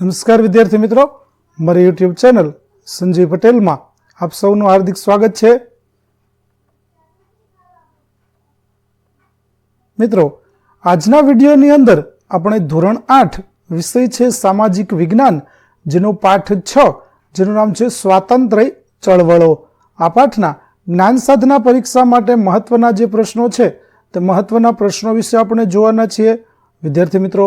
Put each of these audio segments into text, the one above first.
નમસ્કાર વિદ્યાર્થી મિત્રો. મારી યુટ્યુબ ચેનલ સંજય પટેલમાં આપ સૌનું હાર્દિક સ્વાગત છે. મિત્રો, આજના વિડીયોની અંદર આપણે ધોરણ આઠ વિષય છે સામાજિક વિજ્ઞાન, જેનો પાઠ છ, જેનું નામ છે સ્વાતંત્ર્ય ચળવળો. આ પાઠના જ્ઞાન સાધના પરીક્ષા માટે મહત્વના જે પ્રશ્નો છે તે મહત્વના પ્રશ્નો વિશે આપણે જોવાના છીએ. વિદ્યાર્થી મિત્રો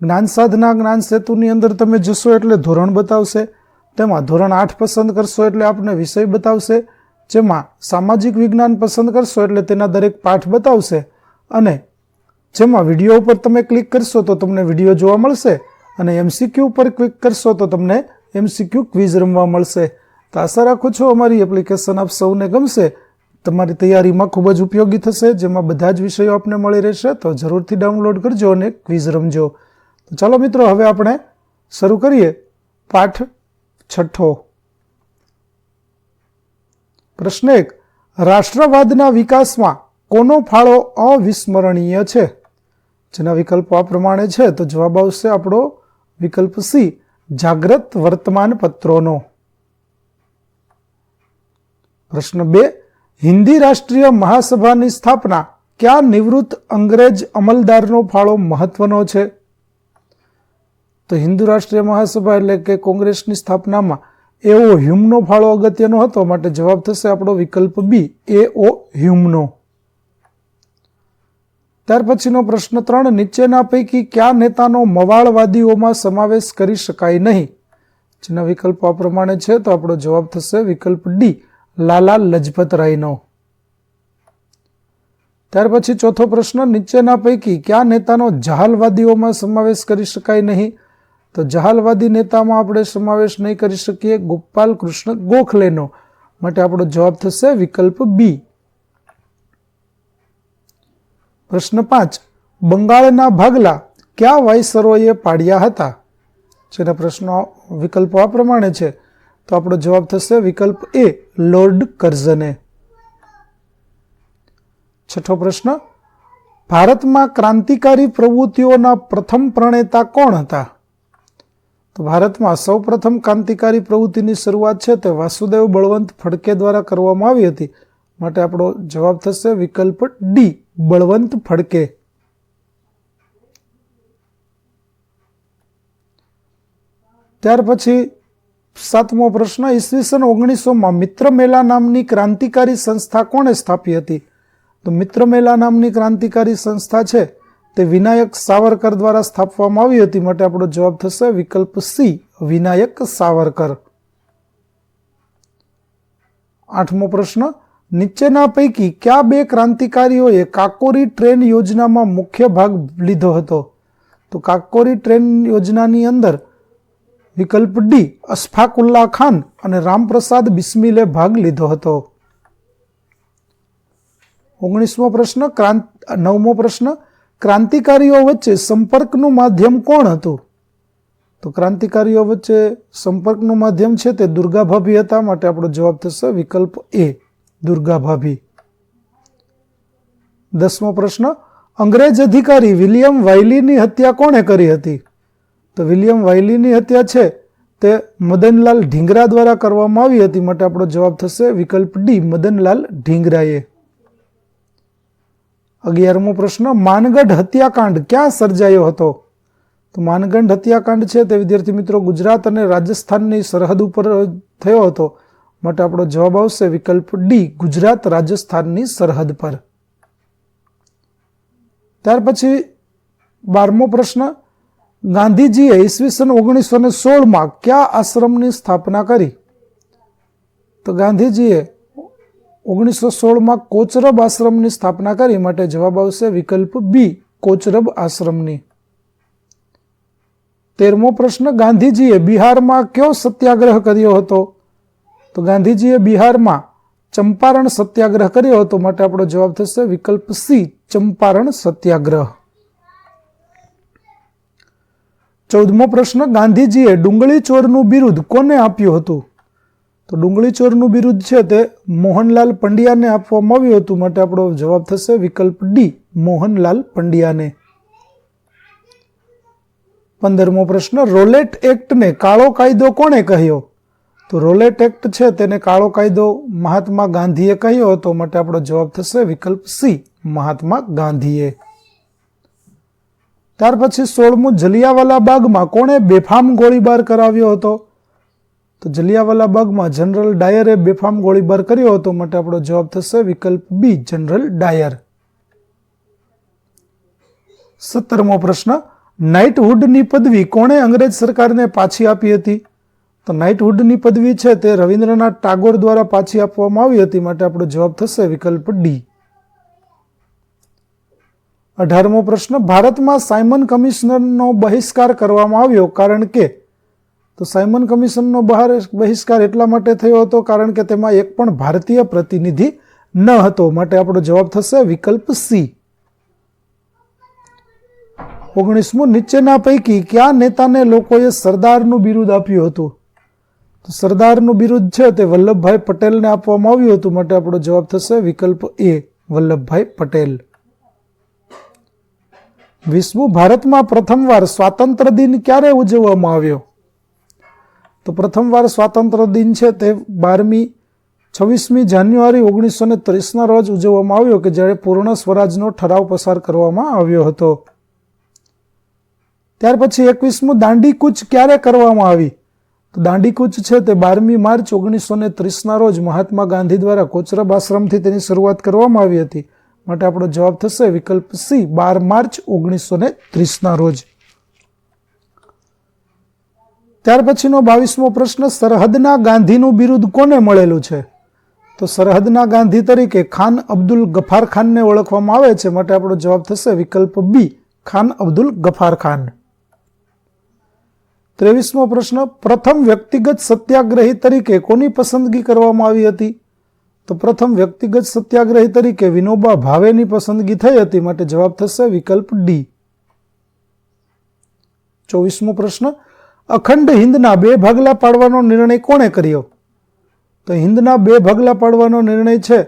જ્ઞાન સાધના, જ્ઞાન સેતુની અંદર તમે જશો એટલે ધોરણ બતાવશે, તેમાં ધોરણ આઠ પસંદ કરશો એટલે આપને વિષય બતાવશે, જેમાં સામાજિક વિજ્ઞાન પસંદ કરશો એટલે તેના દરેક પાઠ બતાવશે, અને જેમાં વીડિયો ઉપર તમે ક્લિક કરશો તો તમને વીડિયો જોવા મળશે, અને એમસીક્યુ ઉપર ક્લિક કરશો તો તમને એમસીક્યુ ક્વિઝ રમવા મળશે. તો આશા રાખું છું અમારી એપ્લિકેશન આપ સૌને ગમશે. તમારી તૈયારીમાં ખૂબ જ ઉપયોગી થશે, જેમાં બધા જ વિષયો આપને મળી રહેશે, તો જરૂરથી ડાઉનલોડ કરજો અને ક્વિઝ રમજો. તો ચાલો મિત્રો, હવે આપણે શરૂ કરીએ પાઠ છઠ્ઠો. પ્રશ્ન એક, રાષ્ટ્રવાદના વિકાસમાં કોનો ફાળો અવિસ્મરણીય છે? જેના વિકલ્પો આ પ્રમાણે છે, તો જવાબ આવશે આપણો વિકલ્પ સી, જાગ્રત વર્તમાન પત્રોનો પ્રશ્ન બે, હિન્દી રાષ્ટ્રીય મહાસભાની સ્થાપના કયા નિવૃત્ત અંગ્રેજ અમલદારનો ફાળો મહત્વનો છે? તો હિન્દુ રાષ્ટ્રીય મહાસભા એટલે કે કોંગ્રેસની સ્થાપનામાં એઓ હ્યુમનો ફાળો અગત્યનો હતો. માટે જવાબ થશે આપણો વિકલ્પ બી એ ઓ હ્યુમનો. ત્યાર પછીનો પ્રશ્ન ત્રણ, નીચેના પૈકી કયા નેતાનો મવાળવાદીઓમાં સમાવેશ કરી શકાય નહીં? જેના વિકલ્પો આ પ્રમાણે છે તો આપણો જવાબ થશે વિકલ્પ ડી, લાલા લજપત રાયનો. ત્યાર પછી ચોથો પ્રશ્ન, નીચેના પૈકી કયા નેતાનો જહાલવાદીઓમાં સમાવેશ કરી શકાય નહીં? તો જહાલવાદી નેતામાં આપણે સમાવેશ નહીં કરી શકીએ. ગોપાલ કૃષ્ણ ગોખલેનો માટે આપણો જવાબ થશે વિકલ્પ બી પ્રશ્ન પાંચ. બંગાળના ભાગલા કયા વાયસરોએ પાડ્યા હતા? જેના પ્રશ્નો વિકલ્પો આ પ્રમાણે છે. તો આપણો જવાબ થશે વિકલ્પ એ લોર્ડ કર્ઝને. છઠ્ઠો પ્રશ્ન. ભારતમાં ક્રાંતિકારી પ્રવૃત્તિઓના પ્રથમ પ્રણેતા કોણ હતા? તો ભારતમાં સૌ પ્રથમ ક્રાંતિકારી પ્રવૃત્તિની શરૂઆત છે તે વાસુદેવ બળવંત ફડકે દ્વારા કરવામાં આવી હતી. માટે આપણો જવાબ થશે વિકલ્પ ડી, બળવંત ફડકે. ત્યાર પછી સાતમો પ્રશ્ન, ઈસવીસન ઓગણીસોમાં મિત્ર મેલા નામની ક્રાંતિકારી સંસ્થા કોણે સ્થાપી હતી? તો મિત્ર મેલા નામની ક્રાંતિકારી સંસ્થા છે તે વિનાયક સાવરકર દ્વારા સ્થાપવામાં આવી હતી. માટે આપણો જવાબ થશે વિકલ્પ સી, વિનાયક સાવરકર. આઠમો પ્રશ્ન, નીચેના પૈકી કયા બે ક્રાંતિકારીઓએ કાકોરી ટ્રેન યોજનામાં મુખ્ય ભાગ લીધો હતો? તો કાકોરી ટ્રેન યોજનાની અંદર વિકલ્પ ડી, અશફાકુલ્લા ખાન અને રામપ્રસાદ બિસ્મિલે ભાગ લીધો હતો. ઓગણીસમો પ્રશ્ન, ક્રાંત, નવમો પ્રશ્ન ક્રાંતિકારીઓ વચ્ચે સંપર્કનું માધ્યમ કોણ હતું? તો ક્રાંતિકારીઓ વચ્ચે સંપર્કનું માધ્યમ છે તે દુર્ગા ભાભી હતા માટે આપણો જવાબ થશે વિકલ્પ એ દુર્ગા ભાભી દસમો પ્રશ્ન, અંગ્રેજ અધિકારી વિલિયમ વાયલીની હત્યા કોણે કરી હતી? તો વિલિયમ વાયલીની હત્યા છે તે મદનલાલ ઢીંગરા દ્વારા કરવામાં આવી હતી માટે આપણો જવાબ થશે વિકલ્પ ડી, મદનલાલ ઢીંગરાએ. અગિયારમો પ્રશ્ન, માનગઢ હત્યાકાંડ ક્યાં સર્જાયો હતો? તો માનગઢ હત્યાકાંડ છે તે, વિદ્યાર્થી મિત્રો, ગુજરાત અને રાજસ્થાનની સરહદ ઉપર થયો હતો. માટે આપણો જવાબ આવશે વિકલ્પ ડી ગુજરાત રાજસ્થાનની સરહદ પર. ત્યાર પછી બારમો પ્રશ્ન, ગાંધીજીએ ઈસવીસન ઓગણીસો ને સોળમાં કયા આશ્રમની સ્થાપના કરી? તો ગાંધીજીએ ઓગણીસો સોળમાં કોચરબ આશ્રમની સ્થાપના કરી માટે જવાબ આવશે વિકલ્પ બી, કોચરબ આશ્રમની. તેરમો પ્રશ્ન, ગાંધીજીએ બિહારમાં કયો સત્યાગ્રહ કર્યો હતો? તો ગાંધીજીએ બિહારમાં ચંપારણ સત્યાગ્રહ કર્યો હતો માટે આપણો જવાબ થશે વિકલ્પ સી, ચંપારણ સત્યાગ્રહ. ચૌદમો પ્રશ્ન, ગાંધીજીએ ડુંગળી ચોરનું બિરુદ કોને આપ્યું હતું? તો ડુંગળી ચોરનું બિરુદ છે તે મોહનલાલ પંડ્યાને આપવામાં આવ્યું હતું. માટે આપણો જવાબ થશે વિકલ્પ ડી મોહનલાલ પંડ્યાને. પંદરમો પ્રશ્ન, રોલેટ એક્ટને કાળો કાયદો કોણે કહ્યો? તો રોલેટ એક્ટ છે તેને કાળો કાયદો મહાત્મા ગાંધીએ કહ્યો હતો. માટે આપણો જવાબ થશે વિકલ્પ સી મહાત્મા ગાંધીએ. ત્યાર પછી સોળમું જલિયાવાલા બાગમાં કોણે બેફામ ગોળીબાર કરાવ્યો હતો? તો જલિયાવાલા બાગમાં જનરલ ડાયરે બેફામ ગોળીબાર કર્યો હતો માટે આપણો જવાબ થશે વિકલ્પ બી, જનરલ ડાયર. સત્તરમો પ્રશ્ન નાઇટહુડની પદવી કોણે અંગ્રેજ સરકારને પાછી આપી હતી? તો નાઇટહુડની પદવી છે તે રવિન્દ્રનાથ ટાગોર દ્વારા પાછી આપવામાં આવી હતી માટે આપણો જવાબ થશે વિકલ્પ ડી. અઢારમો પ્રશ્ન, ભારતમાં સાયમન કમિશનરનો બહિષ્કાર કરવામાં આવ્યો કારણ કે તો સાયમન કમિશનનો બહાર બહિષ્કાર એટલા માટે થયો હતો કારણ કે તેમાં એક પણ ભારતીય પ્રતિનિધિ ન હતો. માટે આપણો જવાબ થશે વિકલ્પ સી. ઓગણીસમું નીચેના પૈકી કયા નેતાને લોકોએ સરદારનું બિરુદ આપ્યું હતું? તો સરદારનું બિરુદ છે તે વલ્લભભાઈ પટેલને આપવામાં આવ્યું હતું. માટે આપણો જવાબ થશે વિકલ્પ એ, વલ્લભભાઈ પટેલ. વીસમું ભારતમાં પ્રથમવાર સ્વાતંત્ર્ય દિન ક્યારે ઉજવવામાં આવ્યો? તો પ્રથમવાર સ્વાતંત્ર્ય દિન છે તે બારમી, છવ્વીસમી જાન્યુઆરી ઓગણીસો ને ત્રીસના રોજ ઉજવવામાં આવ્યો કે જ્યારે પૂર્ણ સ્વરાજનો ઠરાવ પસાર કરવામાં આવ્યો હતો. ત્યાર પછી એકવીસમું દાંડી કૂચ ક્યારે કરવામાં આવી? તો દાંડી કૂચ છે તે બારમી માર્ચ ઓગણીસો ને ત્રીસના રોજ મહાત્મા ગાંધી દ્વારા કોચરબ આશ્રમથી તેની શરૂઆત કરવામાં આવી હતી. માટે આપણો જવાબ થશે વિકલ્પ સી, બાર માર્ચ ઓગણીસો ને ત્રીસના રોજ. ત્યાર પછીનો બાવીસમો પ્રશ્ન, સરહદના ગાંધીનું બિરુદ કોને મળેલું છે? તો સરહદના ગાંધી તરીકે ખાન અબ્દુલ ગફાર ખાનને ઓળખવામાં આવે છે. માટે આપણો જવાબ થશે વિકલ્પ બી ખાન અબ્દુલ ગફાર ખાન. ત્રેવીસમો પ્રશ્ન, પ્રથમ વ્યક્તિગત સત્યાગ્રહી તરીકે કોની પસંદગી કરવામાં આવી હતી? તો પ્રથમ વ્યક્તિગત સત્યાગ્રહી તરીકે વિનોબા ભાવેની પસંદગી થઈ હતી. માટે જવાબ થશે વિકલ્પ ડી ચોવીસમો પ્રશ્ન અખંડ હિંદના બે ભાગલા પાડવાનો નિર્ણય કોણે કર્યો? તો હિંદના બે ભાગલા પાડવાનો નિર્ણય છે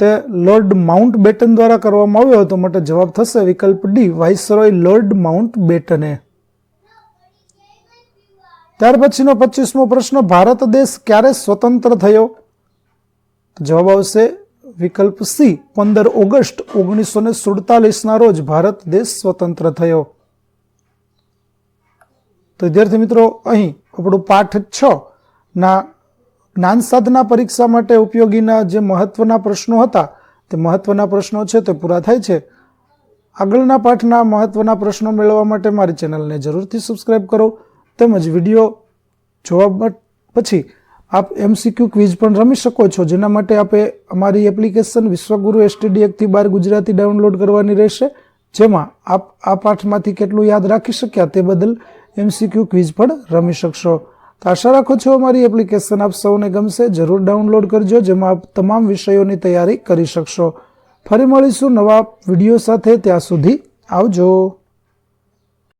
તે લોર્ડ માઉન્ટ બેટન દ્વારા કરવામાં આવ્યો હતો. માટે જવાબ થશે વિકલ્પ ડી, વાઇસરોય લોર્ડ માઉન્ટ બેટને ત્યાર પછીનો પચીસમો પ્રશ્ન, ભારત દેશ ક્યારે સ્વતંત્ર થયો? જવાબ આવશે વિકલ્પ સી, પંદર ઓગસ્ટ ઓગણીસો ને સુડતાલીસના રોજ ભારત દેશ સ્વતંત્ર થયો. તો વિદ્યાર્થી મિત્રો, અહીં આપણું પાઠ છ ના જ્ઞાન સાધના પરીક્ષા માટે ઉપયોગીના જે મહત્વના પ્રશ્નો હતા, તે મહત્વના પ્રશ્નો છે તે પૂરા થાય છે. આગળના પાઠના મહત્વના પ્રશ્નો મેળવવા માટે મારી ચેનલને જરૂરથી સબસ્ક્રાઈબ કરો. તેમજ વીડિયો જોવા પછી આપ એમસીક્યુ ક્વિઝ પણ રમી શકો છો, જેના માટે આપે અમારી એપ્લિકેશન વિશ્વગુરુ એસટીડી એકથી બાર ગુજરાતી ડાઉનલોડ કરવાની રહેશે. જેમાં આપ આ પાઠમાંથી કેટલું યાદ રાખી શક્યા તે બદલ એમસીક્યુ ક્વિઝ પણ રમી શકશો. તો આશા રાખો છો અમારી એપ્લિકેશન આપ સૌને ગમશે. જરૂર ડાઉનલોડ કરજો, જેમાં આપ તમામ વિષયોની તૈયારી કરી શકશો. ફરી મળીશું નવા વીડિયો સાથે. ત્યાં સુધી આવજો.